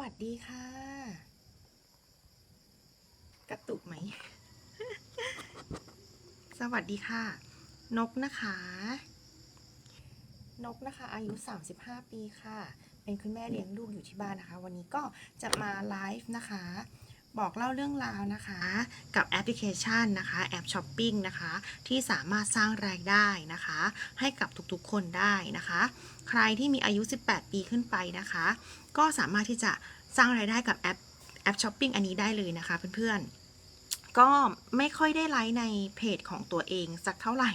วัสดีค่ะ กระตุกไหม สวัสดีค่ะ นกนะคะ นกนะคะ อายุ 35 ปีค่ะ เป็นคุณแม่เลี้ยงลูกอยู่ที่บ้านนะคะ วันนี้ก็จะมาไลฟ์นะคะ บอกเล่าเรื่องราวนะคะ กับแอปพลิเคชันนะคะแอปช้อปปิ้งนะคะที่สามารถสร้างรายได้นะคะ ให้กับทุกๆคนได้นะคะ ใครที่มีอายุ 18 ปีขึ้นไปนะคะ ก็สามารถที่จะสร้างรายได้กับแอปแอปช้อปปิ้งอันนี้ได้เลยนะคะเพื่อนๆ ก็ไม่ค่อยได้ไลฟ์ในเพจของตัวเองสักเท่าไหร่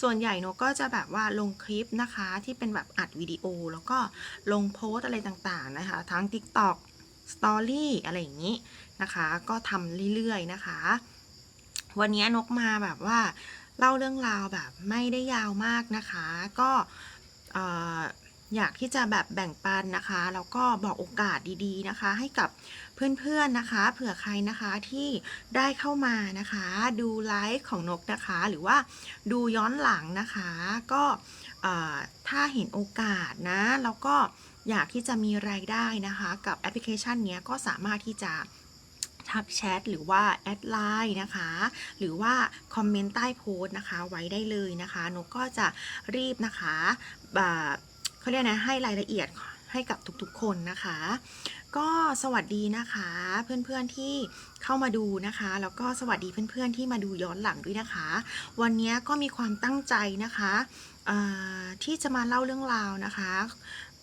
ส่วนใหญ่นกก็จะแบบว่าลงคลิปนะคะที่เป็นแบบอัดวิดีโอ แล้วก็ลงโพสอะไรต่างๆนะคะ ทั้ง TikTok Story อะไรอย่างนี้นะคะ ก็ทำเรื่อยๆนะคะ วันนี้นกมาแบบว่าเล่าเรื่องราวแบบไม่ได้ยาวมากนะคะ ก็เอ่อยากที่จะแบบแบ่งปันนะคะ แล้วก็บอกโอกาสดีๆนะคะ ให้กับเพื่อนๆนะคะ เผื่อใครนะคะที่ได้เข้ามานะคะ ดูไลฟ์ของนกนะคะ หรือว่าดูย้อนหลังนะคะ ก็ถ้าเห็นโอกาสนะ แล้วก็ อยากที่จะมีรายได้นะคะ กับแอปพลิเคชันนี้ก็สามารถที่จะทักแชทหรือว่าแอดไลน์นะคะ หรือว่าคอมเมนต์ใต้โพสต์นะคะ ไว้ได้เลยนะคะนกก็จะรีบนะคะแบบเขาเรียกนะให้รายละเอียดให้กับทุกๆคนนะคะ ก็สวัสดีนะคะเพื่อนๆที่เข้ามาดูนะคะ แล้วก็สวัสดีเพื่อนๆที่มาดูย้อนหลังด้วยนะคะ วันนี้ก็มีความตั้งใจนะคะที่จะมาเล่าเรื่องราวนะคะ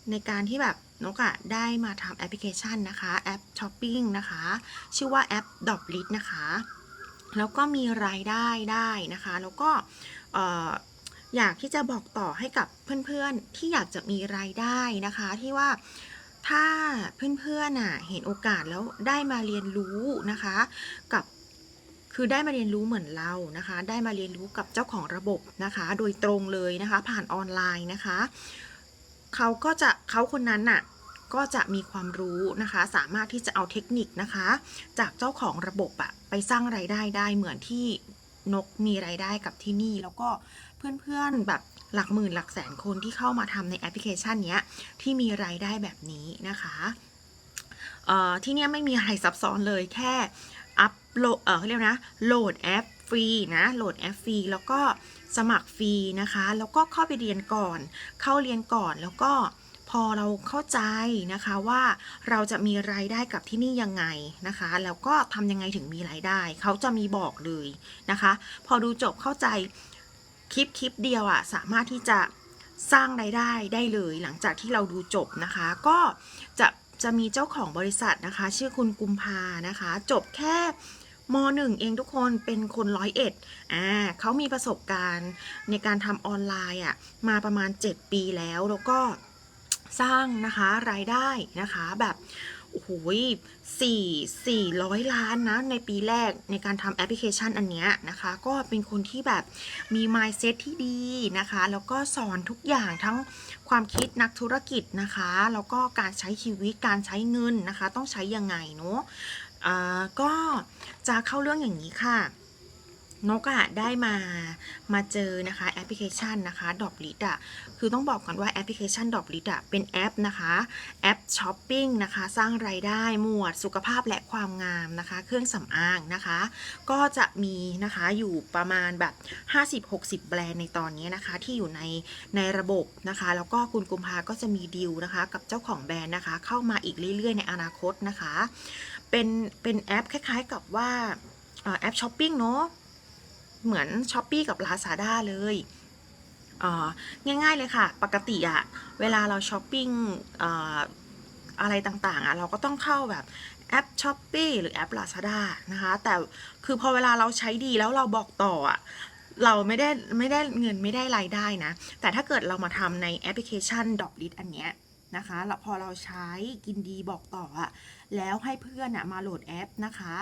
ในการที่แบบนกอะได้มาทำแอปพลิเคชันนะคะแอปช้อปปิ้งนะคะ ชื่อว่าแอป d o p l i t นะคะ แล้วก็มีรายได้ได้นะคะ แล้วก็เอ่อยากที่จะบอกต่อให้กับเพื่อนๆที่อยากจะมีรายได้นะคะที่ว่าถ้าเพื่อนๆน่ะเห็นโอกาสแล้วได้มาเรียนรู้นะคะ กับคือได้มาเรียนรู้เหมือนเรานะคะ ได้มาเรียนรู้กับเจ้าของระบบนะคะ โดยตรงเลยนะคะ ผ่านออนไลน์นะคะ เขาก็จะเขาคนนั้นน่ะก็จะมีความรู้นะคะ สามารถที่จะเอาเทคนิคนะคะ จากเจ้าของระบบอะไปสร้างไรายได้ได้เหมือนที่นกมีไรายได้กับที่นี่ แล้วก็เพื่อนๆแบบหลักหมื่นหลักแสนคนที่เข้ามาทำในแอปพลิเคชันเนี้ยที่มีไรายได้แบบนี้นะคะที่เนี้ยไม่มีอะไรซับซ้อนเลยแค่อัพโหลดเออเขาเรียกนะโหลดแอปฟรีนะโหลดแอปฟรีแล้วก็ สมัครฟรีนะคะ แล้วก็เข้าไปเรียนก่อน เข้าเรียนก่อนแล้วก็พอเราเข้าใจนะคะว่าเราจะมีรายได้กับที่นี่ยังไงนะคะ แล้วก็ทำยังไงถึงมีรายได้ เขาจะมีบอกเลยนะคะ พอดูจบเข้าใจคลิปคลิปเดียวอะ่ะสามารถที่จะสร้างรายได้ได้เลยหลังจากที่เราดูจบนะคะ ก็จะจะมีเจ้าของบริษัทนะคะ ชื่อคุณกุมภานะคะ จบแค่ มหนึ่งเองทุกคนเป็นคนร้อยเอ็ดอ่าเขามีประสบการณ์ในการทำออนไลน์อะมาประมาณ 7 ปีแล้วแล้วก็สร้างนะคะรายได้นะคะแบบโอ้โหสี่สี่ร้อยล้านนะ ในปีแรกในการทำแอปพลิเคชันอันเนี้ยนะคะ ก็เป็นคนที่แบบมี mindset ที่ดีนะคะ แล้วก็สอนทุกอย่างทั้งความคิดนักธุรกิจนะคะ แล้วก็การใช้ชีวิตการใช้เงินนะคะ ต้องใช้ยังไงเนาะ อ่าก็จะเข้าเรื่องอย่างนี้ค่ะนกอะได้มามาเจอนะคะแอปพลิเคชันนะคะดอบลิดอะคือต้องบอกก่อนว่าแอปพลิเคชันดอบลิดอะเป็นแอปนะคะแอปช้อปปิ้งนะคะสร้างไรายได้หมวดสุขภาพและความงามนะคะ เครื่องสำอางนะคะ ก็จะมีนะคะอยู่ประมาณแบบ 50-60 แบรนด์ในตอนนี้นะคะที่อยู่ในในระบบนะคะ แล้วก็คุณกุมภาก็จะมีดีลนะคะกับเจ้าของแบรนด์นะคะ เข้ามาอีกเรื่อยๆ ในอนาคตนะคะ เป็นเป็นแอปคล้ายๆกับว่าแอปช้อปปิ้งเนาะเหมือน s h อ p e e กับ Lazada เลยง่ายๆเลยค่ะ ปกติอะเวลาเราช้อปปิ้งอะไรต่างๆอะเราก็ต้องเข้าแบบแอป s h อ p e e หรือแอป Lazada นะคะ แต่คือพอเวลาเราใช้ดีแล้วเราบอกต่ออะเราไม่ได้ไม่ได้เงินไม่ได้รายได้นะ แต่ถ้าเกิดเรามาทำในแอปพลิเคชัน d o p l i t อันเนี้ย นะคะแล้วพอเราใช้กินดีบอกต่ออะแล้วให้เพื่อนอะมาโหลดแอปนะคะ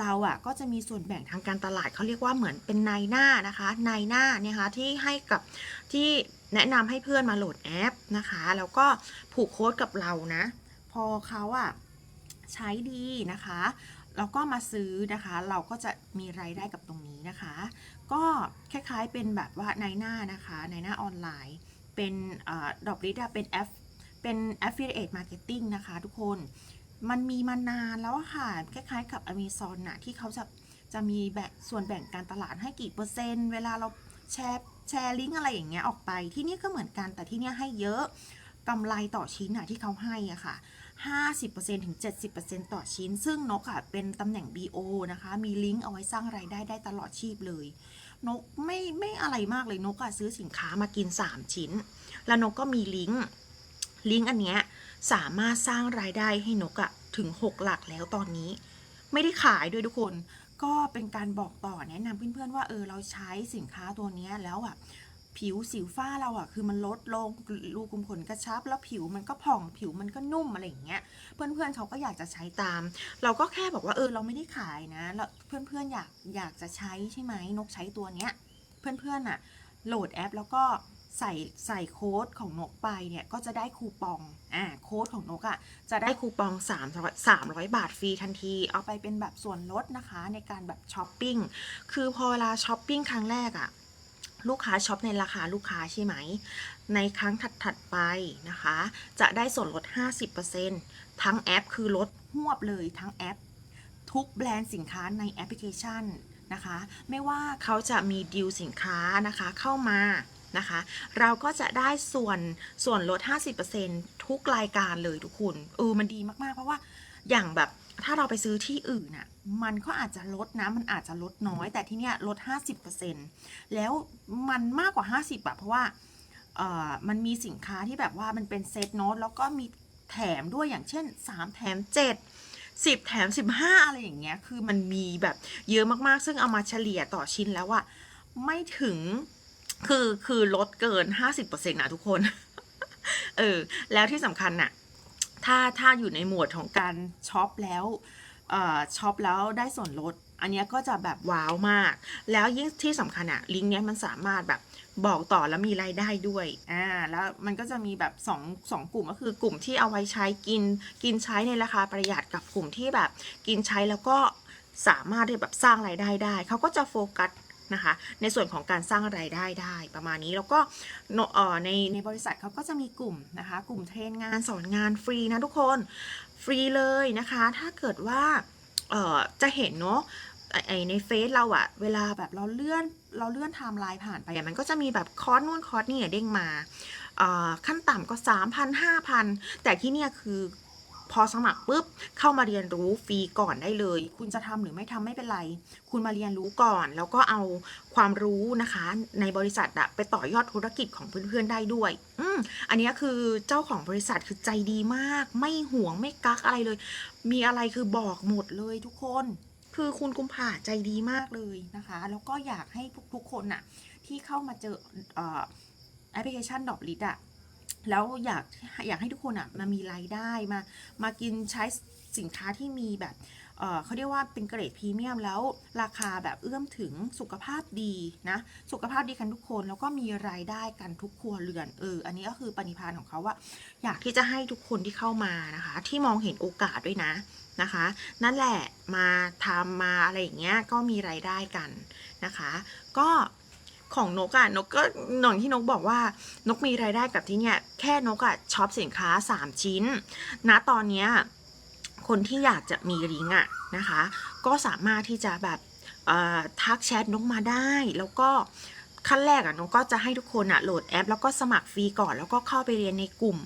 เราอะก็จะมีส่วนแบ่งทางการตลาดเขาเรียกว่าเหมือนเป็นนายหน้านะคะนายหน้าเนี่ยคะที่ให้กับที่แนะนำให้เพื่อนมาโหลดแอปนะคะ แล้วก็ผูกโค้ดกับเรานะ พอเขาอะใช้ดีนะคะแล้วก็มาซื้อนะคะ เราก็จะมีรายได้กับตรงนี้นะคะ ก็คล้ายๆเป็นแบบว่าในหน้านะคะในหน้าออนไลน์ เป็นดอกลิดเป็นแอป เป็น affiliate marketing นะคะทุกคน มันมีมานานแล้วค่ะคล้ายๆกับ Amazon นะที่เขาจะจะมีแบ่งส่วนแบ่งการตลาดให้กี่เปอร์เซ็นต์ เวลาเราแชร์แชร์ลิงก์อะไรอย่างเงี้ยออกไป ที่นี่ก็เหมือนกันแต่ที่นี่ให้เยอะกำไรต่อชิ้นอะที่เขาให้อะค่ะ 50%ถึง 70%ต่อชิ้น ซึ่งนกอะเป็นตำแหน่ง BO นะคะ มีลิงก์เอาไว้สร้างไรายได้ได้ตลอดชีพเลย นกไม่ไม่อะไรมากเลยนกอะซื้อสินค้ามากิน 3 ชิ้น แล้วนกก็มีลิงก์ ลิงก์อันเนี้ยสามารถสร้างรายได้ให้นกอะถึง 6 หลักแล้วตอนนี้ ไม่ได้ขายด้วยทุกคน ก็เป็นการบอกต่อแนะนำเพื่อนๆว่าเออเราใช้สินค้าตัวเนี้ยแล้วอะผิวสิวฝ้าเราอะคือมันลดลงรูขุมขนกระชับ แล้วผิวมันก็ผ่องผิวมันก็นุ่มอะไรอย่างเงี้ย เพื่อนๆเขาก็อยากจะใช้ตาม เราก็แค่บอกว่าเออเราไม่ได้ขายนะแล้วเพื่อนๆอยากอยากจะใช้ใช่ไหมนกใช้ตัวเนี้ย เพื่อนๆอะโหลดแอปแล้วก็ ใส่ใส่โค้ดของนกไปเนี่ยก็จะได้คูปองอ่าโค้ดของนกอะ่ะจะได้คูปอง3 300 บาทฟรีทันที เอาไปเป็นแบบส่วนลดนะคะในการแบบช้อปปิ้งคือพอเวลาช้อปปิ้งครั้งแรกอะ่ะลูกค้าช็อปในราคาลูกค้าใช่ไหม ในครั้งถัด ๆ ไปนะคะ จะได้ส่วนลด 50%ทั้งแอปคือลดหวบเลยทั้งแอป ทุกแบรนด์สินค้าในแอปพลิเคชันนะคะ ไม่ว่าเขาจะมีดีลสินค้านะคะเข้ามา นะคะ เราก็จะได้ส่วนส่วนลด 50%ทุกรายการเลยทุกคนเออมันดีมากๆ เพราะว่าอย่างแบบถ้าเราไปซื้อที่อื่นน่ะมันก็อาจจะลดนะ มันอาจจะลดน้อย แต่ที่เนี้ยลด 50%แล้วมันมากกว่า 50อะเพราะว่าเอ่อมันมีสินค้าที่แบบว่ามันเป็นเซตโน้ตแล้วก็มีแถมด้วยอย่างเช่น 3 แถม 7 10 แถม 15 อะไรอย่างเงี้ย คือมันมีแบบเยอะมากๆ ซึ่งเอามาเฉลี่ยต่อชิ้นแล้วอะไม่ถึง คือคือลดเกิน 50%นะทุกคน เออ แล้วที่สำคัญน่ะ ถ้าถ้าอยู่ในหมวดของการช็อปแล้วเอ่อช็อปแล้วได้ส่วนลด อันนี้ก็จะแบบว้าวมาก แล้วยิ่งที่สำคัญอะลิงก์เนี้ยมันสามารถแบบบอกต่อแล้วมีรายได้ด้วย อ่า แล้วมันก็จะมีแบบสองสองกลุ่มก็คือกลุ่มที่เอาไว้ใช้กิน กินใช้ในราคาประหยัดกับกลุ่มที่แบบ กินใช้แล้วก็สามารถที่แบบสร้างรายได้ได้ เขาก็จะโฟกัส นะคะ ในส่วนของการสร้างรายได้ได้ประมาณนี้แล้วก็ในในบริษัทเขาก็จะมีกลุ่มนะคะ กลุ่มเทรนงานสอนงานฟรีนะทุกคนฟรีเลยนะคะ ถ้าเกิดว่าจะเห็นเนาะไอในเฟซเราอะเวลาแบบเราเลื่อนเราเลื่อนไทม์ไลน์ผ่านไปมันก็จะมีแบบคอร์สนู่นคอร์สนี่เด้งมาขั้นต่ำก็ 3,000 5,000 แต่ที่เนี่ยคือ พอสมัครปุ๊บเข้ามาเรียนรู้ฟรีก่อนได้เลย คุณจะทำหรือไม่ทำไม่เป็นไร คุณมาเรียนรู้ก่อน แล้วก็เอาความรู้นะคะ ในบริษัทอะไปต่อยอดธุรกิจของเพื่อนๆได้ด้วย อืมอันนี้คือเจ้าของบริษัทคือใจดีมาก ไม่ห่วงไม่กักอะไรเลย มีอะไรคือบอกหมดเลยทุกคนคือคุณกุมภาใจดีมากเลยนะคะ แล้วก็อยากให้ทุกๆคนน่ะที่เข้ามาเจอเอ่อแอปพลิเคชันดอกลิดอะ แล้วอยากอยากให้ทุกคนอะมามีรายได้มามากินใช้สินค้าที่มีแบบเออเขาเรียกว่าเป็นเกรดพรีเมียมแล้วราคาแบบเอื้อมถึงสุขภาพดีนะสุขภาพดีกันทุกคนแล้วก็มีรายได้กันทุกครัวเรือนเอออันนี้ก็คือปณิพานของเขาว่า อยากที่จะให้ทุกคนที่เข้ามานะคะ ที่มองเห็นโอกาสด้วยนะนะคะ นั่นแหละมาทำมาอะไรอย่างเงี้ยก็มีรายได้กันนะคะ ก็ ของนกอะนกก็หน่องที่นกบอกว่านกมีรายได้กับที่เนี่ยแค่นกอะช็อปสินค้า 3 ชิ้นณตอนเนี้ยคนที่อยากจะมีลิงอะ่ะนะคะ ก็สามารถที่จะแบบทักแชทนกมาได้ แล้วก็ขั้นแรกอะนกก็จะให้ทุกคนอะโหลดแอป แล้วก็สมัครฟรีก่อนแล้วก็เข้าไปเรียนในกลุ่ม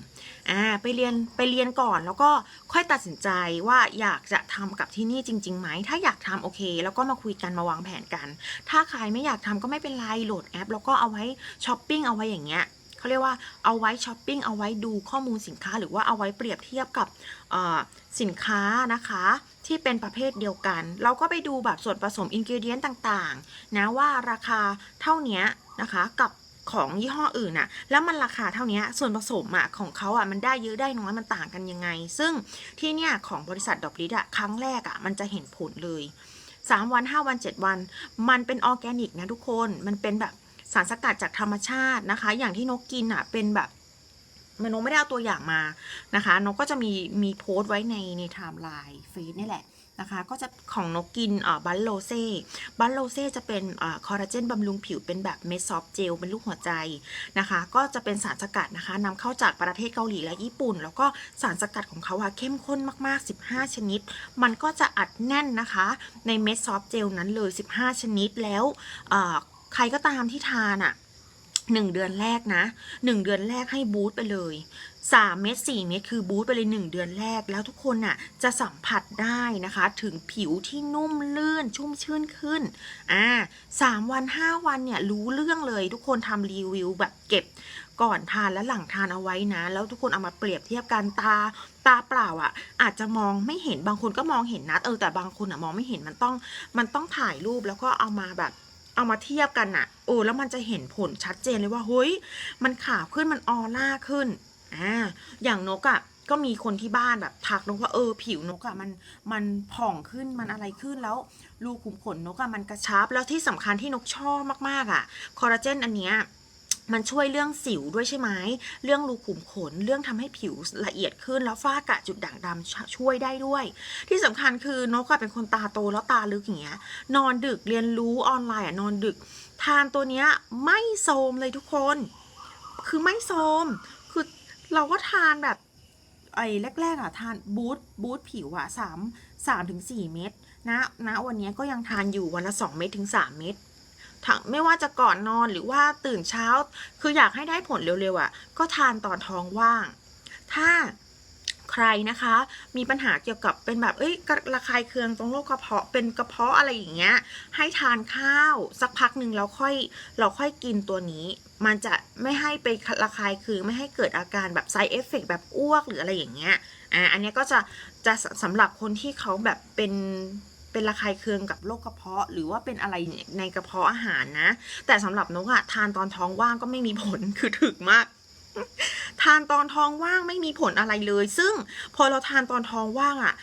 อ่าไปเรียนไปเรียนก่อนแล้วก็ค่อยตัดสินใจว่าอยากจะทำกับที่นี่จริงๆไหมถ้าอยากทำโอเค แล้วก็มาคุยกันมาวางแผนกัน ถ้าใครไม่อยากทำก็ไม่เป็นไรโหลดแอป แล้วก็เอาไว้ช้อปปิ้งเอาไว้อย่างเงี้ยเขาเรียกว่าเอาไว้ช้อปปิ้งเอาไว้ดูข้อมูลสินค้า หรือว่าเอาไว้เปรียบเทียบกับสินค้านะคะ ที่เป็นประเภทเดียวกัน เราก็ไปดูแบบส่วนผสมอินกิเดียนต่างๆนะว่าราคาเท่านี้นะคะกับ ของยี่ห้ออื่นอะแล้วมันราคาเท่านี้ส่วนผสมอะของเขาอะมันได้เยอะได้น้อยมันต่างกันยังไง ซึ่งที่เนี่ยของบริษัทดอกลิดอะครั้งแรกอะมันจะเห็นผลเลย3วัน5วัน 7 วัน มันเป็นออร์แกนิกนะทุกคนมันเป็นแบบสารสกัดจากธรรมชาตินะคะ อย่างที่นกกินอะเป็นแบบมันนกไม่ได้เอาตัวอย่างมานะคะนกก็จะมีมีโพสต์ไว้ในในไทม์ไลน์เฟซนี่แหละ นะคะก็จะของนกกินอ่อบัลโลเซ่บัลโลเซ่จะเป็นอคอลลาเจนบำรุงผิวเป็นแบบเม็ดซอฟต์เจลเป็นลูกหัวใจนะคะ ก็จะเป็นสารสกัดนะคะนำเข้าจากประเทศเกาหลีและญี่ปุ่น แล้วก็สารสกัดของเขาอะเข้มข้นมากๆ 15 ชนิด มันก็จะอัดแน่นนะคะ ในเม็ดซอฟต์เจลนั้นเลย 15 ชนิดแล้วใครก็ตามที่ทานอะหนึ่งเดือนแรกนะหนึ่งเดือนแรกให้บูตไปเลย 3 เม็ด4เม็ดคือบูสต์ไปเลย 1 เดือนแรก แล้วทุกคนน่ะจะสัมผัสได้นะคะ ถึงผิวที่นุ่มลื่นชุ่มชื่นขึ้นอ่าสามวัน 5 วันเนี่ยรู้เรื่องเลยทุกคนทำรีวิวแบบเก็บก่อนทานและหลังทานเอาไว้นะ แล้วทุกคนเอามาเปรียบเทียบกันตาตาเปล่าอะ อาจจะมองไม่เห็นบางคนก็มองเห็นนะเออแต่บางคนอะมองไม่เห็นมันต้องมันต้องถ่ายรูปแล้วก็เอามาแบบเอามาเทียบกันน่ะโอ้แล้วมันจะเห็นผลชัดเจนเลยว่าเฮ้ยมันขาวขึ้นมันออร่าขึ้น อ่าอย่างนกอะ่ะก็มีคนที่บ้านแบบทักนกว่าเออผิวนกอะ่ะมันมันผ่องขึ้นมันอะไรขึ้นแล้วรูขุมขนนกอะ่ะมันกระชับ แล้วที่สำคัญที่นกชอบมากๆอะ่ะคอลลาเจนอันเนี้ยมันช่วยเรื่องสิวด้วยใช่ไหม เรื่องรูขุมขน เรื่องทำให้ผิวละเอียดขึ้น แล้วฝ้ากระจุดด่างดำชช่วยได้ด้วย ที่สำคัญคือนกอะเป็นคนตาโตแล้วตาลึกอย่างเงี้ย นอนดึกเรียนรู้ออนไลน์อะนอนดึก ทานตัวเนี้ยไม่โทรมเลยทุกคน คือไม่โทรม เราก็ทานแบบไอ้แรกๆอะทานบูทบูทผิวอะสามสามถึงสี่เม็ดนะนะวันนี้ก็ยังทานอยู่วันละสองเม็ดถึงสามเม็ดทั้งไม่ว่าจะก่อนนอนหรือว่าตื่นเช้า คืออยากให้ได้ผลเร็วๆอะ ก็ทานตอนท้องว่าง ถ้าใครนะคะ มีปัญหาเกี่ยวกับเป็นแบบเอ้ยกระระคายเคืองตรงโรคกระเพาะเป็นกระเพาะอะไรอย่างเงี้ย ให้ทานข้าวสักพักหนึ่งแล้วค่อยเราค่อยกินตัวนี้ มันจะไม่ให้ไประคายคือไม่ให้เกิดอาการแบบ side effect แบบอ้วกหรืออะไรอย่างเงี้ยอ่าอันเนี้ยก็จะจะสำหรับคนที่เขาแบบเป็นเป็นระคายเคืองกับโรคกระเพาะ หรือว่าเป็นอะไรในกระเพาะอาหารนะ แต่สำหรับนกอะทานตอนท้องว่างก็ไม่มีผลคือถึกมาก ทานตอนท้องว่างไม่มีผลอะไรเลย ซึ่งพอเราทานตอนท้องว่างอะ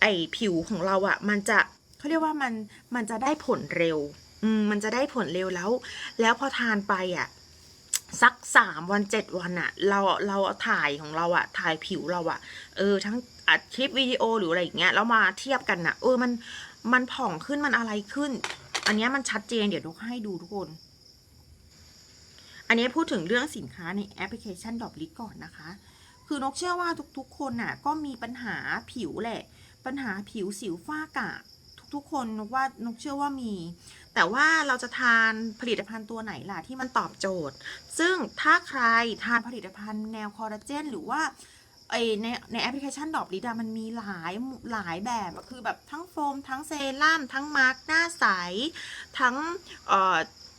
ไอผิวของเราอะมันจะเขาเรียกว่ามันมันจะได้ผลเร็ว อืมมันจะได้ผลเร็วแล้ว แล้วพอทานไปอะ สักสามวันเจ็ดวันอะเราเราถ่ายของเราอะถ่ายผิวเราอะเออ ทั้งอัดคลิปวิดีโอหรืออะไรอย่างเงี้ยแล้วมาเทียบกันอะเออมันมันผ่องขึ้นมันอะไรขึ้น อันเนี้ยมันชัดเจนเดี๋ยวนกให้ดูทุกคน อันนี้พูดถึงเรื่องสินค้าในแอปพลิเคชันดอบลิ t ก่อนนะคะ คือนกเชื่อว่าทุกๆ คนน่ะ ก็มีปัญหาผิวแหละ ปัญหาผิวสิวฝ้ากระทุกๆ คนนกว่านกเชื่อว่ามี แต่ว่าเราจะทานผลิตภัณฑ์ตัวไหนล่ะที่มันตอบโจทย์ ซึ่งถ้าใครทานผลิตภัณฑ์แนวคอลลาเจนหรือว่าไอในในแอปพลิเคชันดอบลิดามันมีหลายหลายแบบคือแบบทั้งโฟม ทั้งเซรั่มทั้งมาร์กหน้าใส ทั้ง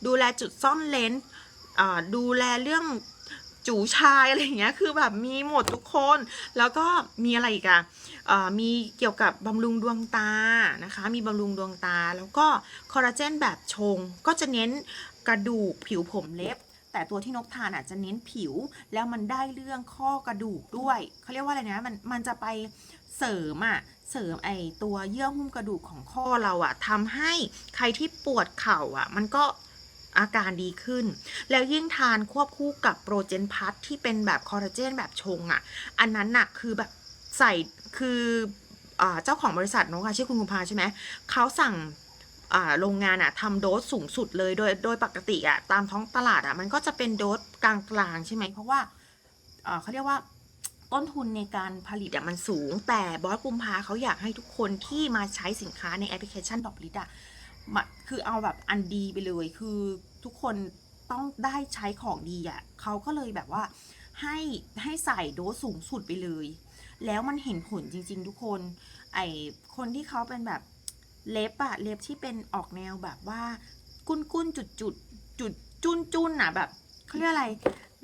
ดูแลจุดซ่อนเลนส์ดูแลเรื่องจูชายอะไรอย่างเงี้ยคือแบบมีหมดทุกคน แล้วก็มีอะไรอีกอะ มีเกี่ยวกับบำรุงดวงตานะคะ มีบำรุงดวงตา แล้วก็คอลลาเจนแบบชง ก็จะเน้นกระดูกผิวผมเล็บ แต่ตัวที่นกทานอาจจะเน้นผิว แล้วมันได้เรื่องข้อกระดูกด้วย เขาเรียกว่าอะไรนะ มันมันจะไปเสริมอะเสริมไอตัวเยื่อหุ้มกระดูกของข้อเราอะทำให้ใครที่ปวดเข่าอะมันก็อาการดีขึ้น แล้วยิ่งทานควบคู่กับโปรเจนพัทที่เป็นแบบคอลลาเจนแบบชงอะอันนั้นน่ะคือแบบใส่ คืออเจ้าของบริษัทนกอะชื่อคุณกุมภาใช่ไหมเขาสั่งโรงงานอะทำโดสสูงสุดเลยโดยโดยปกติอะตามท้องตลาดอะมันก็จะเป็นโดสกลางๆใช่ไหมเพราะว่าเขาเรียกว่าต้นทุนในการผลิตอะมันสูง แต่บอสกุมภาเขาอยากให้ทุกคนที่มาใช้สินค้าในแอปพลิเคชันดอกลิดอะคือเอาแบบอันดีไปเลย คือทุกคนต้องได้ใช้ของดีอะเขาก็เลยแบบว่าให้ให้ใส่โดสสูงสุดไปเลย แล้วมันเห็นผลจริง ๆ ทุกคน ไอคนที่เขาเป็นแบบเล็บอะเล็บที่เป็นออกแนวแบบว่ากุ้นกุ้นจุดจุดจุดจุนจุนอะแบบเขาเรียกอะไร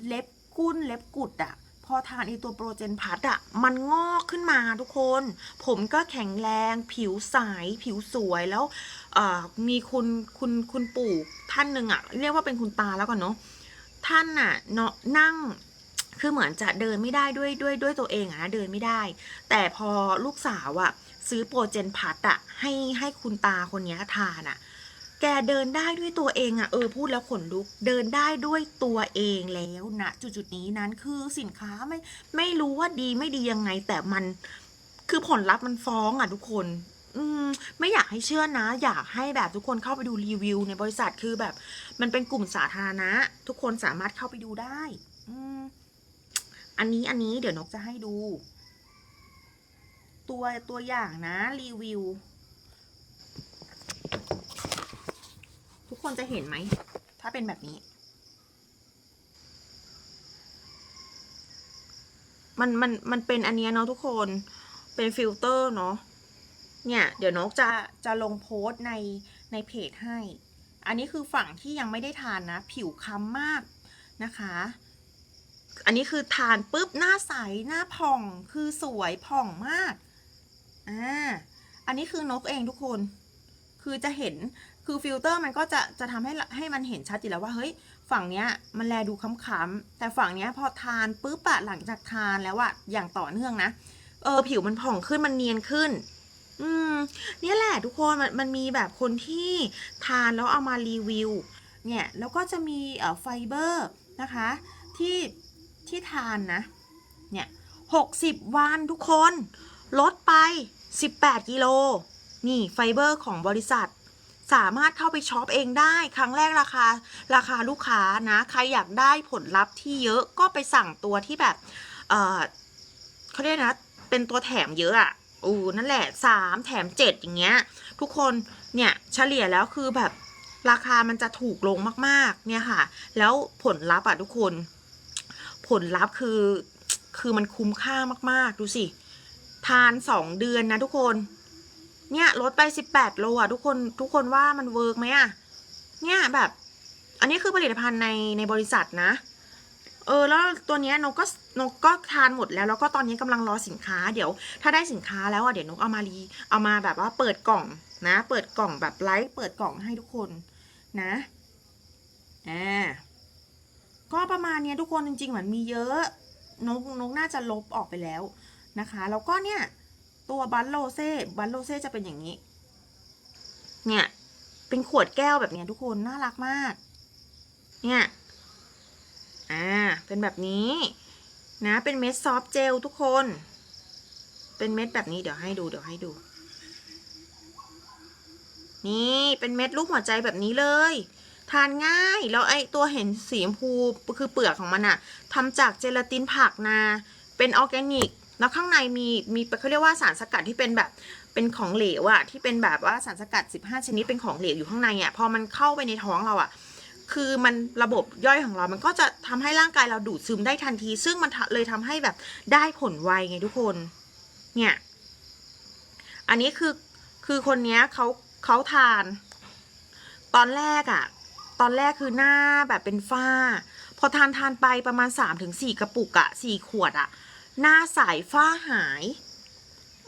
เล็บกุ้นเล็บกุดอะพอทานไอตัวโปรเจนพัทอะมันงอกขึ้นมาทุกคน ผมก็แข็งแรงผิวใสผิวสวยแล้วมีคุณคุณคุณปู่ท่านหนึ่งอะเรียกว่าเป็นคุณตาแล้วกันเนาะท่านอะเนาะนั่ง คือเหมือนจะเดินไม่ได้ด้วยด้วยด้วยตัวเองอะนะเดินไม่ได้ แต่พอลูกสาวอะซื้อโปรเจนพัทอะให้ให้คุณตาคนนี้ทานอะแกเดินได้ด้วยตัวเองอะเออพูดแล้วขนลุกเดินได้ด้วยตัวเองแล้วนะจุดๆนี้นั้นคือสินค้าไม่ไม่รู้ว่าดีไม่ดียังไง แต่มันคือผลลัพธ์มันฟ้องอะทุกคน อืม ไม่อยากให้เชื่อนะ อยากให้แบบทุกคนเข้าไปดูรีวิวในบริษัทคือแบบ มันเป็นกลุ่มสาธารณะ ทุกคนสามารถเข้าไปดูได้ อืม อันนี้อันนี้เดี๋ยวนกจะให้ดู ตัวตัวอย่างนะรีวิว ทุกคนจะเห็นไหม ถ้าเป็นแบบนี้ มันมันมันเป็นอันเนี้ยเนาะทุกคนเป็นฟิลเตอร์เนาะเนี่ย เดี๋ยวนกจะจะลงโพสต์ในในเพจให้ อันนี้คือฝั่งที่ยังไม่ได้ทานนะ ผิวค้ำมากนะคะ อันนี้คือทานปุ๊บหน้าใสหน้าผ่องคือสวยผ่องมากอ่าอันนี้คือนกเองทุกคน คือจะเห็นคือฟิลเตอร์มันก็จะจะทำให้ให้มันเห็นชัดอยู่แล้วว่าเฮ้ยฝั่งเนี้ยมันแลดูค้ำๆแต่ฝั่งเนี้ยพอทานปุ๊บอะหลังจากทานแล้วอะอย่างต่อเนื่องนะเออผิวมันผ่องขึ้นมันเนียนขึ้น อืมเนี่ยแหละทุกคนมันมันมีแบบคนที่ทานแล้วเอามารีวิว เนี่ยแล้วก็จะมีเอ่อไฟเบอร์นะคะ ที่ ที่ทานนะ เนี่ยหกสิบวันทุกคน ลดไป 18 กิโล นี่ไฟเบอร์ของบริษัท สามารถเข้าไปช็อปเองได้ ครั้งแรกราคาราคาลูกค้านะ ใครอยากได้ผลลัพธ์ที่เยอะก็ไปสั่งตัวที่แบบ เออเขาเรียกนะ เป็นตัวแถมเยอะอะ่ะอูนั่นแหละสามแถมเจ็ดอย่างเงี้ย ทุกคน เนี่ย เฉลี่ยแล้วคือแบบราคามันจะถูกลงมาก ๆ เนี่ยค่ะ แล้วผลลัพธ์อะทุกคน ผลลัพธ์คือ คือมันคุ้มค่ามากๆ ดูสิ ทานสองเดือนนะทุกคน เนี่ยลดไปสิบแปดโลอะทุกคนทุกคนว่ามันเวิร์กไหมอะ เนี่ยแบบ อันนี้คือผลิตภัณฑ์ในในบริษัทนะ เออ แล้วตัวเนี้ยนกก็นกก็ทานหมดแล้วแล้วก็ตอนนี้กำลังรอสินค้าเดี๋ยว ถ้าได้สินค้าแล้วอะเดี๋ยวนกเอามารีเอามาแบบว่าเปิดกล่องนะ เปิดกล่องแบบไลฟ์เปิดกล่องให้ทุกคนนะอ่า ก็ประมาณนี้ทุกคนจริงๆเหมือนมีเยอะ นกนกน่าจะลบออกไปแล้วนะคะ แล้วก็เนี่ย ตัวบัลโลเซ่บัลโลเซ่จะเป็นอย่างนี้ เนี่ย เป็นขวดแก้วแบบเนี้ยทุกคนน่ารักมาก เนี่ย อ่า เป็นแบบนี้นะ เป็นเม็ดซอฟต์เจลทุกคน เป็นเม็ดแบบนี้เดี๋ยวให้ดูเดี๋ยวให้ดู นี่เป็นเม็ดรูปหัวใจแบบนี้เลย ทานง่าย แล้วไอตัวเห็นสีชมพูคือเปลือกของมันอะทำจากเจลาตินผักนา เป็นออร์แกนิก แล้วข้างในมีมีเขาเรียกว่าสารสกัดที่เป็นแบบเป็นของเหลวอะที่เป็นแบบว่าสารสกัด 15 ชนิดเป็นของเหลวอยู่ข้างในอะพอมันเข้าไปในท้องเราอะคือมันระบบย่อยของเรา มันก็จะทำให้ร่างกายเราดูดซึมได้ทันที ซึ่งมันเลยทำให้แบบได้ผลไวไงทุกคน เนี่ย อันนี้คือคือคนเนี้ยเขาเขาทาน ตอนแรกอะ ตอนแรกคือหน้าแบบเป็นฝ้า พอทานทานไปประมาณ 3-4ถึงกระปุกอะสี่ขวดอะหน้าใสฝ้าหาย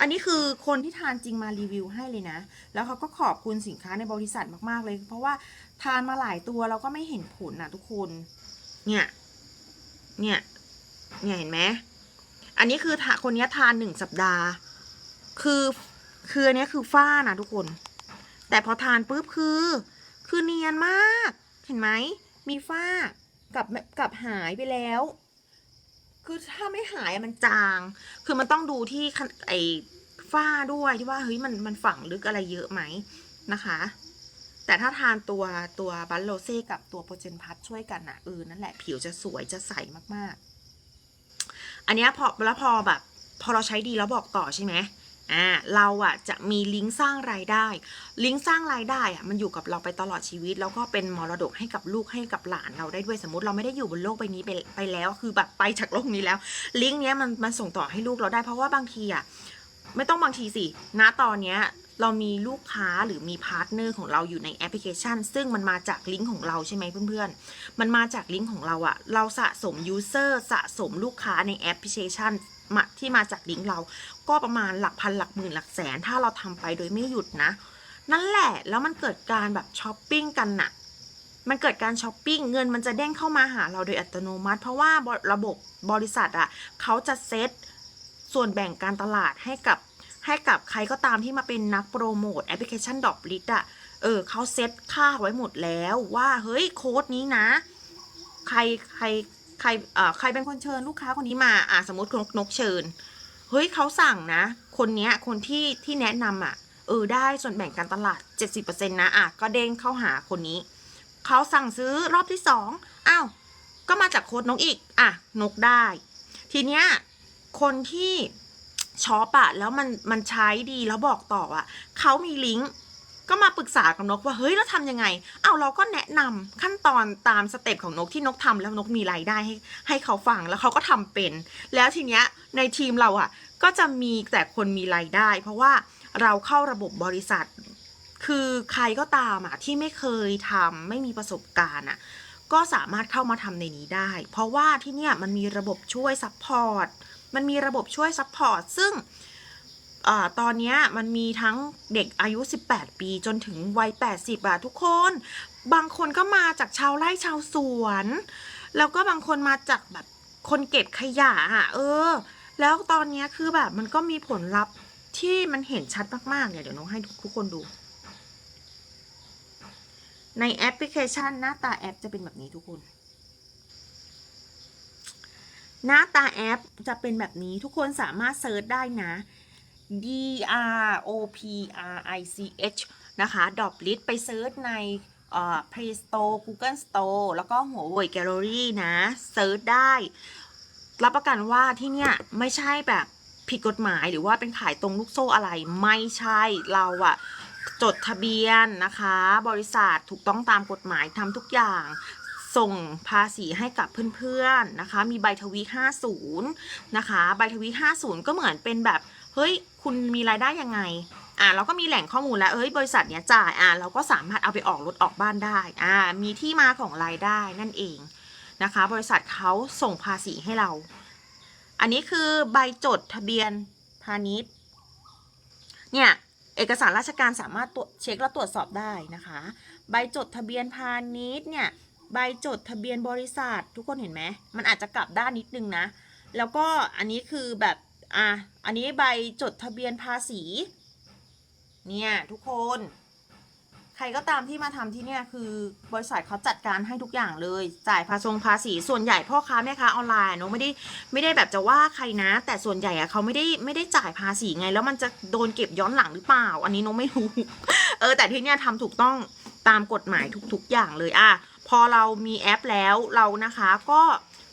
อันนี้คือคนที่ทานจริงมารีวิวให้เลยนะ แล้วเขาก็ขอบคุณสินค้าในบริษัทมาก ๆ เลย เพราะว่าทานมาหลายตัวแล้วก็ไม่เห็นผลนะทุกคน เนี่ย เนี่ย เนี่ยเห็นไหมอันนี้คือคนนี้ทานหนึ่งสัปดาห์ คือ คืออันนี้คือฝ้านะทุกคน แต่พอทานปุ๊บคือ คือเนียนมาก เห็นไหม มีฝ้ากับกับหายไปแล้ว คือถ้าไม่หายมันจาง คือมันต้องดูที่ไอ้ฝ้าด้วยที่ว่าเฮ้ยมันมันฝังลึกอะไรเยอะไหมนะคะ แต่ถ้าทานตัวตัวบัลโลเซ่กับตัวโปรเจนพัทช่วยกันอะเออนั่นแหละผิวจะสวยจะใสมากๆ อันนี้พอแล้วพอแบบ พอเราใช้ดีแล้วบอกต่อใช่ไหม อ่าเราอะจะมีลิงก์สร้างรายได้ ลิงก์สร้างรายได้อะมันอยู่กับเราไปตลอดชีวิต แล้วก็เป็นมรดกให้กับลูกให้กับหลานเราได้ด้วยสมมติเราไม่ได้อยู่บนโลกใบนี้ไปไปแล้วคือแบบไปจากโลกนี้แล้ว ลิงก์เนี้ยมันมันส่งต่อให้ลูกเราได้เพราะว่าบางทีอะไม่ต้องบางทีสิณตอนเนี้ยเรามีลูกค้าหรือมีพาร์ทเนอร์ของเราอยู่ในแอปพลิเคชัน ซึ่งมันมาจากลิงก์ของเราใช่ไหมเพื่อนๆ มันมาจากลิงก์ของเราอะเราสะสมยูเซอร์สะสมลูกค้าในแอปพลิเคชัน มาที่มาจากลิงก์เรา ก็ประมาณหลักพันหลักหมื่นหลักแสน ถ้าเราทำไปโดยไม่หยุดนะ นั่นแหละแล้วมันเกิดการแบบช้อปปิ้งกันน่ะมันเกิดการช้อปปิ้งเงินมันจะเด้งเข้ามาหาเราโดยอัตโนมัติ เพราะว่าระบบบริษัทอะเขาจะเซตส่วนแบ่งการตลาดให้กับให้กับใครก็ตามที่มาเป็นนักโปรโมทแอปพลิเคชันดอกลิสอะเออเขาเซตค่าไว้หมดแล้วว่าเฮ้ยโค้ดนี้นะ ใครใคร ใครเอ่อใครเป็นคนเชิญลูกค้าคนนี้มาอะสมมตินกนกเชิญ เฮ้ยเขาสั่งนะ คนเนี้ยคนที่ที่แนะนำอะเออได้ส่วนแบ่งการตลาด 70%นะอะก็เด้งเข้าหาคนนี้เขาสั่งซื้อรอบที่สองอ้าวก็มาจากโค้ดนกอีกอะนกได้ ทีเนี้ยคนที่ช็อปอะแล้วมันมันใช้ดีแล้วบอกต่ออะเขามีลิงก์ ก็มาปรึกษากับนกว่าเฮ้ยแล้วทำยังไง เอาเราก็แนะนำขั้นตอนตามสเต็ปของนกที่นกทำแล้วนกมีรายได้ให้ให้เขาฟังแล้วเขาก็ทำเป็น แล้วทีเนี้ยในทีมเราอะก็จะมีแต่คนมีรายได้ เพราะว่าเราเข้าระบบบริษัท คือใครก็ตามอะที่ไม่เคยทำไม่มีประสบการณ์อะก็สามารถเข้ามาทำในนี้ได้ เพราะว่าที่เนี่ยมันมีระบบช่วยซัพพอร์ตมันมีระบบช่วยซัพพอร์ตซึ่ง อตอนนี้มันมีทั้งเด็กอายุ 18 ปีจนถึงวัย 80อะทุกคน บางคนก็มาจากชาวไร่ชาวสวน แล้วก็บางคนมาจากแบบคนเก็บขยะอะเออ แล้วตอนนี้คือแบบมันก็มีผลลัพธ์ที่มันเห็นชัดมากๆเนี่ยเดี๋ยวน้องให้ทุกคนดู ในแอปพลิเคชันหน้าตาแอปจะเป็นแบบนี้ทุกคนหน้าตาแอปจะเป็นแบบนี้ทุกคนสามารถเซิร์ชได้นะ D R O P R I C H นะคะดอ p ลิ t ไปเซิร์ชในเอ่อ Play Store Google Store แล้วก็หัวเว่ย Gallery นะเซิร์ชได้ รับประกันว่าที่เนี่ยไม่ใช่แบบผิดกฎหมายหรือว่าเป็นขายตรงลูกโซ่อะไรไม่ใช่เราอะจดทะเบียนนะคะ บริษัทถูกต้องตามกฎหมายทำทุกอย่างส่งภาษีให้กับเพื่อนๆนะคะ มีใบทวี50 นะคะ ใบทวี50 ก็เหมือนเป็นแบบ เฮ้ย คุณมีรายได้ยังไง อ่าเราก็มีแหล่งข้อมูลแล้วเอ้ย บริษัทเนี้ยจ่าย อ่าเราก็สามารถเอาไปออกรถออกบ้านได้ อ่า มีที่มาของรายได้นั่นเองนะคะ บริษัทเขาส่งภาษีให้เรา อันนี้คือใบจดทะเบียนพาณิชย์ เนี่ยเอกสารราชการสามารถตรวจเช็คและตรวจสอบได้นะคะ ใบจดทะเบียนพาณิชย์เนี่ยใบจดทะเบียนบริษัท ทุกคนเห็นไหมมันอาจจะกลับด้านนิดนึงนะ แล้วก็อันนี้คือแบบ อะ อันนี้ใบจดทะเบียนภาษี เนี่ยทุกคน ใครก็ตามที่มาทำที่เนี่ยคือบริษัทเขาจัดการให้ทุกอย่างเลย จ่ายภาษงภาษี ส่วนใหญ่พ่อค้าแม่ค้าออนไลน์เนอะไม่ได้ไม่ได้แบบจะว่าใครนะ แต่ส่วนใหญ่อะเขาไม่ได้ไม่ได้จ่ายภาษีไง แล้วมันจะโดนเก็บย้อนหลังหรือเปล่า อันนี้น้องไม่รู้ เออ แต่ที่เนี่ยทำถูกต้องตามกฎหมายทุก ๆ อย่างเลยอะพอเรามีแอปแล้วเรานะคะก็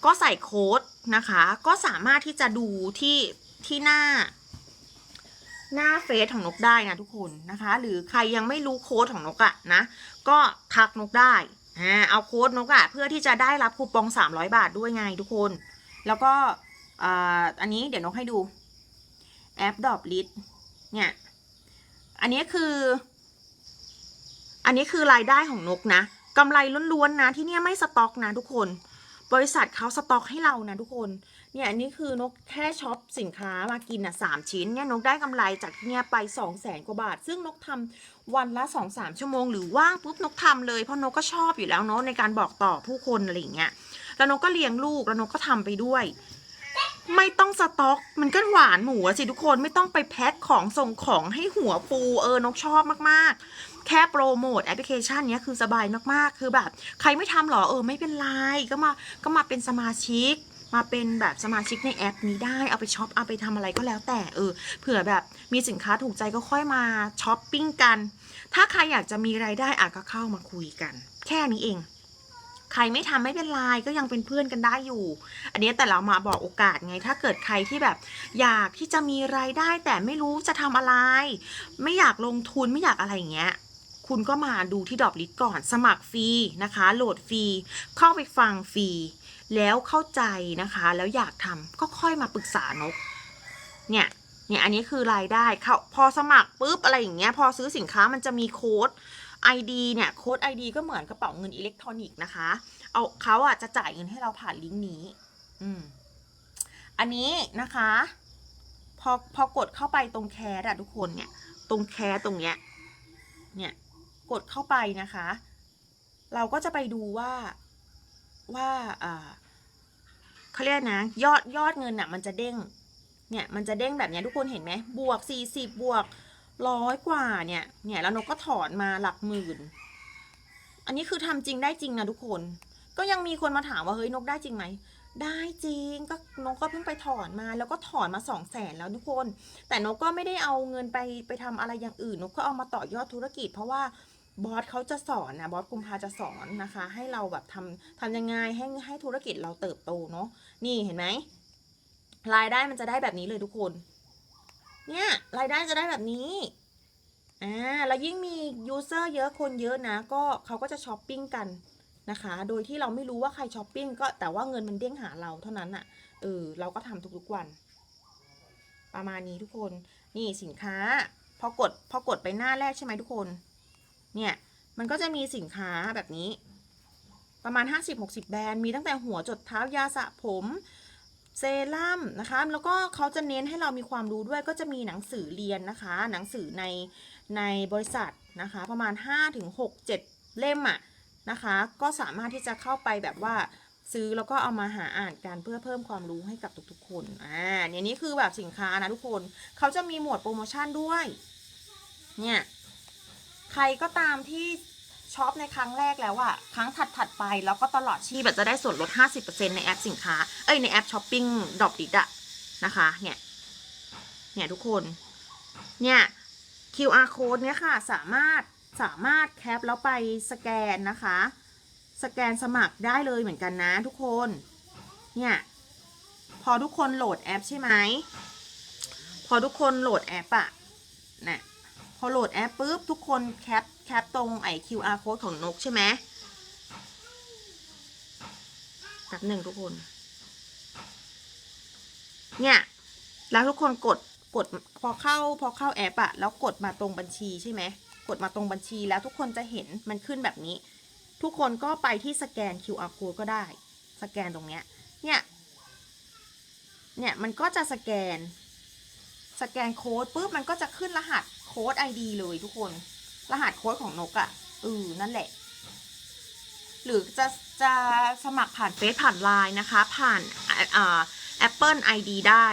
ก็ใส่โค้ดนะคะ ก็สามารถที่จะดูที่ ที่หน้า หน้าเฟซของนกได้นะทุกคนนะคะ หรือใครยังไม่รู้โค้ดของนกอะนะ ก็ทักนกได้อ่าเอาโค้ดนกอะเพื่อที่จะได้รับคูปอง300 บาทด้วยไงทุกคน แล้วก็อันนี้เดี๋ยวนกให้ดูแอปดอบลิสเนี่ย อันนี้คือ อันนี้คือรายได้ของนกนะกำไรล้วนๆนะที่เนี่ยไม่สต็อกนะทุกคน บริษัทเขาสต็อกให้เรานะทุกคน เนี่ยนนี้คือนกแค่ช็อปสินค้ามากินอะสามชิ้นเนี่ยนกได้กำไรจากเนี่ยไปสองแสนกว่าบาท ซึ่งนกทำวันละสองสามชั่วโมง หรือว่างปุ๊บนกทำเลยเพราะนกก็ชอบอยู่แล้วเนาะในการบอกต่อผู้คนอะไรอย่างเงี้ยแล้วนกก็เลี้ยงลูกแล้วนกก็ทำไปด้วย ไม่ต้องสต็อกมันก็หวานหมูสิทุกคนไม่ต้องไปแพ็คของส่งของให้หัวฟูเออนกชอบมากๆ แค่โปรโมทแอปพลิเคชันเนี้ยคือสบายมากๆ คือแบบ ใครไม่ทำหรอเออไม่เป็นไรก็มาก็มาเป็นสมาชิก มาเป็นแบบสมาชิกในแอปนี้ได้เอาไปช็อปเอาไปทำอะไรก็แล้วแต่เออเผื่อแบบมีสินค้าถูกใจก็ค่อยมาช้อปปิ้งกัน ถ้าใครอยากจะมีรายได้อะก็เข้ามาคุยกัน แค่นี้เองใครไม่ทำไม่เป็นไรก็ยังเป็นเพื่อนกันได้อยู่ อันนี้แต่เรามาบอกโอกาสไง ถ้าเกิดใครที่แบบ อยากที่จะมีรายได้แต่ไม่รู้จะทำอะไร ไม่อยากลงทุนไม่อยากอะไรอย่างเงี้ย คุณก็มาดูที่ดอกลิสก่อนสมัครฟรีนะคะ โหลดฟรีเข้าไปฟังฟรี แล้วเข้าใจนะคะ แล้วอยากทำก็ค่อยมาปรึกษานก เนี่ยเนี่ยอันนี้คือรายได้เขาพอสมัครปุ๊บอะไรอย่างเงี้ยพอซื้อสินค้ามันจะมีโค้ด ID เนี่ยโค้ด ID ก็เหมือนกระเป๋าเงินอิเล็กทรอนิกส์นะคะ เอาเขาอะจะจ่ายเงินให้เราผ่านลิงก์นี้ อืม อันนี้นะคะ พอพอกดเข้าไปตรงแคสอะทุกคนเนี่ย ตรงแคสตรงเนี้ย เนี่ย กดเข้าไปนะคะ เราก็จะไปดูว่า ว่าเขาเรียกนะ ยอดยอดเงินอะมันจะเด้ง เนี่ยมันจะเด้งแบบนี้ทุกคนเห็นไหมบวกสี่สิบบวกร้อยกว่าเนี่ย เนี่ยแล้วนกก็ถอนมาหลักหมื่น อันนี้คือทำจริงได้จริงนะทุกคน ก็ยังมีคนมาถามว่าเฮ้ยนกได้จริงไหมได้จริงก็นกก็เพิ่งไปถอนมา แล้วก็ถอนมาสองแสนแล้วทุกคน แต่นกก็ไม่ได้เอาเงินไปไปทำอะไรอย่างอื่นนกก็เอามาต่อยอดธุรกิจ เพราะว่า บอสเขาจะสอนนะบอสกุมภาจะสอนนะคะ ให้เราแบบทำทำยังไงให้ให้ธุรกิจเราเติบโตเนาะนี่เห็นไหมรายได้มันจะได้แบบนี้เลยทุกคน เนี่ยรายได้จะได้แบบนี้อ่าแล้วยิ่งมียูเซอร์เยอะคนเยอะนะ ก็เขาก็จะช้อปปิ้งกันนะคะ โดยที่เราไม่รู้ว่าใครช้อปปิ้งก็แต่ว่าเงินมันเด้งหาเราเท่านั้นอะ่ะเออเราก็ทำทุกๆวัน ประมาณนี้ทุกคน นี่สินค้า พอกดพอกดไปหน้าแรกใช่ไหมทุกคน เนี่ย มันก็จะมีสินค้าแบบนี้ ประมาณ 50-60 แบรนด์ มีตั้งแต่หัวจดเท้ายาสระผมเซรั่มนะคะ แล้วก็เขาจะเน้นให้เรามีความรู้ด้วยก็จะมีหนังสือเรียนนะคะ หนังสือในในบริษัทนะคะ ประมาณ5ถึง6 7 เล่มอะนะคะ ก็สามารถที่จะเข้าไปแบบว่าซื้อแล้วก็เอามาหาอ่านกันเพื่อเพิ่มความรู้ให้กับทุกๆคน อ่าเนี่ยนี่คือแบบสินค้านะทุกคน เขาจะมีหมวดโปรโมชั่นด้วย เนี่ย ใครก็ตามที่ช็อปในครั้งแรกแล้วอะครั้งถัดๆไปแล้วก็ตลอดชีพจะได้ส่วนลด 50%ในแอปสินค้า เอ้ยในแอปช้อปปิ้งดอปดิดอะนะคะ เนี่ย เนี่ยทุกคน เนี่ย QR code เนี่ยค่ะ สามารถสามารถแคปแล้วไปสแกนนะคะ สแกนสมัครได้เลยเหมือนกันนะทุกคน เนี่ย พอทุกคนโหลดแอปใช่ไหม พอทุกคนโหลดแอปอะนะพ อโหลดแอปปุ๊บทุกคนแคปแคปตรงไอ QR code ของนกใช่ไหมแป๊บหนึ่งทุกคน เนี่ย แล้วทุกคนกดกดพอเข้าพอเข้าแอปอะแล้วกดมาตรงบัญชีใช่ไหมกดมาตรงบัญชีแล้วทุกคนจะเห็นมันขึ้นแบบนี้ ทุกคนก็ไปที่สแกน QR code ก็ได้ สแกนตรงเนี้ย เนี่ย เนี่ยมันก็จะสแกน สแกนโค้ดปุ๊บมันก็จะขึ้นรหัส โค้ด ID เลยทุกคน รหัสโค้ดของนกอะ่ะเออนั่นแหละ หรือจะจะสมัครผ่านเฟซผ่านไลน์นะคะ ผ่านอ่า Apple ID ได้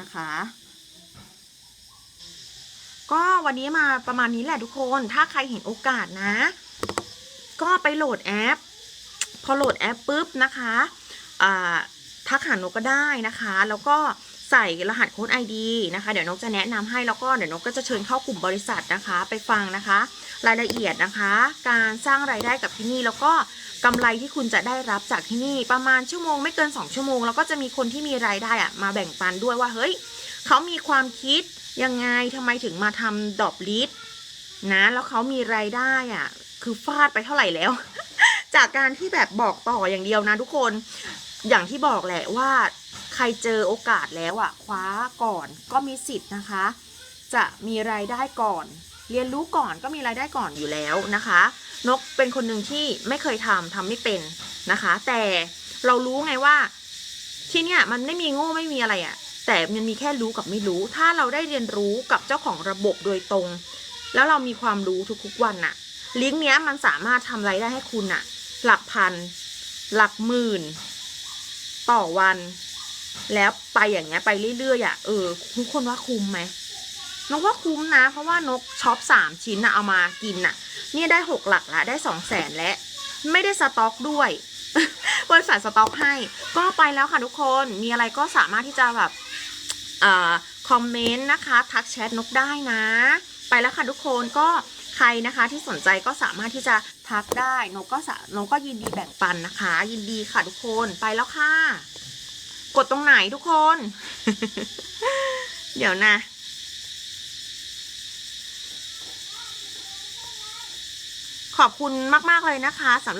นะคะ ก็วันนี้มาประมาณนี้แหละทุกคน ถ้าใครเห็นโอกาสนะ ก็ไปโหลดแอป พอโหลดแอปปุ๊บนะคะ อ่าทักหานกก็ได้นะคะ แล้วก็ ใส่รหัสโค้ด ID นะคะ เดี๋ยวนกจะแนะนำให้แล้วก็เดี๋ยวนกก็จะเชิญเข้ากลุ่มบริษัทนะคะ ไปฟังนะคะ รายละเอียดนะคะ การสร้างรายได้กับที่นี่แล้วก็กำไรที่คุณจะได้รับจากที่นี่ประมาณชั่วโมงไม่เกิน 2 ชั่วโมง แล้วก็จะมีคนที่มีรายได้อะมาแบ่งปันด้วยว่าเฮ้ยเขามีความคิดยังไงทำไมถึงมาทำดอบลิสนะแล้วเขามีรายได้อะคือฟาดไปเท่าไหร่แล้ว จากการที่แบบบอกต่ออย่างเดียวนะทุกคนอย่างที่บอกแหละว่า ใครเจอโอกาสแล้วอะคว้าก่อนก็มีสิทธิ์นะคะ จะมีรายได้ก่อน เรียนรู้ก่อนก็มีรายได้ก่อนอยู่แล้วนะคะ นกเป็นคนหนึ่งที่ไม่เคยทำทำไม่เป็นนะคะ แต่เรารู้ไงว่า ที่เนี่ยมันไม่มีโง่ไม่มีอะไรอะแต่มันมีแค่รู้กับไม่รู้ ถ้าเราได้เรียนรู้กับเจ้าของระบบโดยตรง แล้วเรามีความรู้ทุกๆวันน่ะ ลิงก์เนี้ยมันสามารถทำรายได้ให้คุณน่ะ หลักพัน หลักหมื่น ต่อวัน แล้วไปอย่างเงี้ยไปเรื่อยๆอะเออทุกคนว่าคุ้มไหมนกว่าคุ้มนะ เพราะว่านกช็อปสามชิ้นน่ะเอามากินน่ะ เนี่ยได้หกหลักละได้สองแสนแล้วไม่ได้สต็อกด้วยบริษัทสต็อกให้ ก็ไปแล้วค่ะทุกคนมีอะไรก็สามารถที่จะแบบอ่อคอมเมนต์นะคะ ทักแชทนกได้นะ ไปแล้วค่ะทุกคนก็ใครนะคะที่สนใจก็สามารถที่จะทักได้นกก็สานกก็ยินดีแบ่งปันนะคะ ยินดีค่ะทุกคนไปแล้วค่ะ กดตรงไหนทุกคน เดี๋ยวนะ ขอบคุณมาก ๆ เลยนะคะสำหรับ